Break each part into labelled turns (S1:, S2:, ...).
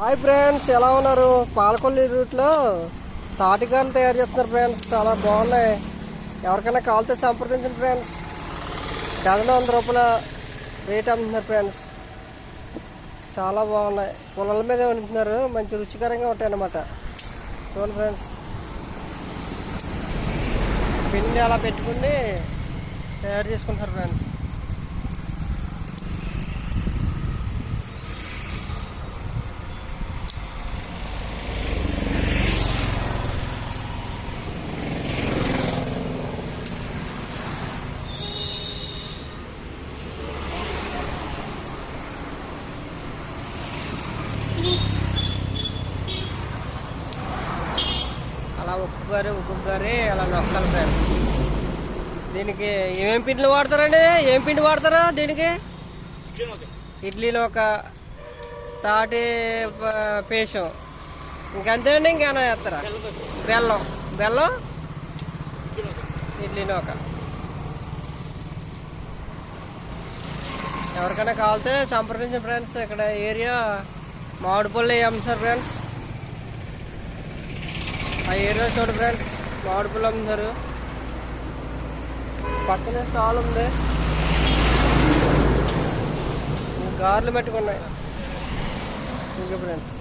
S1: Hi friends ఎలా ఉన్నారు? పాలకొల్లి రూట్లో తాటికాయలు తయారు చేస్తున్నారు ఫ్రెండ్స్ చాలా బాగున్నాయి. ఎవరికైనా కాల్తో సంప్రదించండి ఫ్రెండ్స్ డజన్ వంద రూపాయల రేట్ అమ్ముతున్నారు ఫ్రెండ్స్ చాలా బాగున్నాయి. పొలాల మీద వండుతున్నారు. మంచి రుచికరంగా ఉంటాయి అన్నమాట. చూడండి ఫ్రెండ్స్ పిండి అలా పెట్టుకుని తయారు చేసుకుంటారు ఫ్రెండ్స్ అలా ఒక్కొక్కరు ఒక్కొక్కరి అలా నొక్కాలి ఫ్రెండ్స్ దీనికి ఏమేమి పిండిలు వాడతారండి? ఏం పిండి వాడతారా దీనికి? ఇడ్లీలో ఒక తాటి పేషం పేషం. ఇంకంతేనండి ఇంకేమైనా వేస్తారా? బెల్లం. బెల్లం? ఇడ్లీ ఒక. ఎవరికైనా కావాలితే సంప్రదించండి ఫ్రెండ్స్. ఇక్కడ ఏరియా మామిడిపల్లి అమ్ముతారు ఫ్రెండ్స్. ఆ ఏరియా చూడు ఫ్రెండ్స్ మామిడిపల్లి అమ్ముతారు పక్కనే స్టాల్ ఉంది. కార్లు పెట్టుకున్నాయి. ఇంకా ఫ్రెండ్స్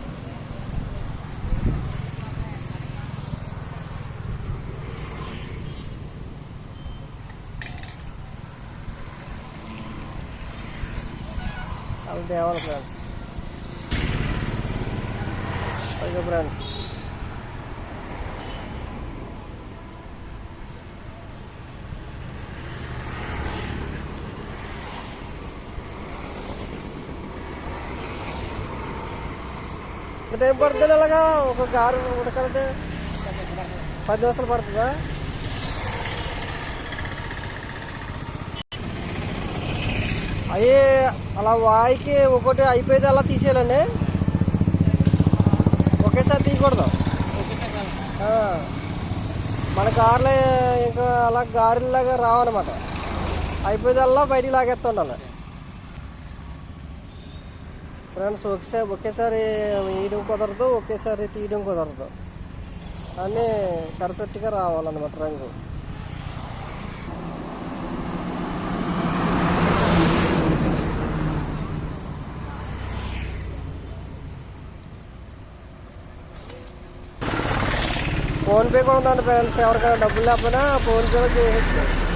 S1: అవి దేవాలి ఫ్రెండ్స్ ఫ్రెండ్స్ ఎంత టైం పడుతుంది అలాగా ఒక కారు ఉడకాలంటే పది నిమిషాలు పడుతుందా? అవి అలా వాయికి ఒకటి అయిపోయేది అలా తీసేయాలండి. ఒకేసారి తీయకూడదు. మన కార్లో ఇంకా అలా గారెలాగా రావన్నమాట. అయిపోయేదల్లా బయటికి లాగేస్తుండాలి ఫ్రెండ్స్ ఒకేసారి ఒకేసారి వేయడం కుదరదు ఒకేసారి తీయడం కుదరదు. అన్నీ కరెక్ట్గా రావాలన్నమాట రంగు. ఫోన్పే కూడా ఉందండి ఫ్రెండ్స్. ఎవరికైనా డబ్బులు లేకపోయినా ఫోన్పేలో చేయొచ్చు.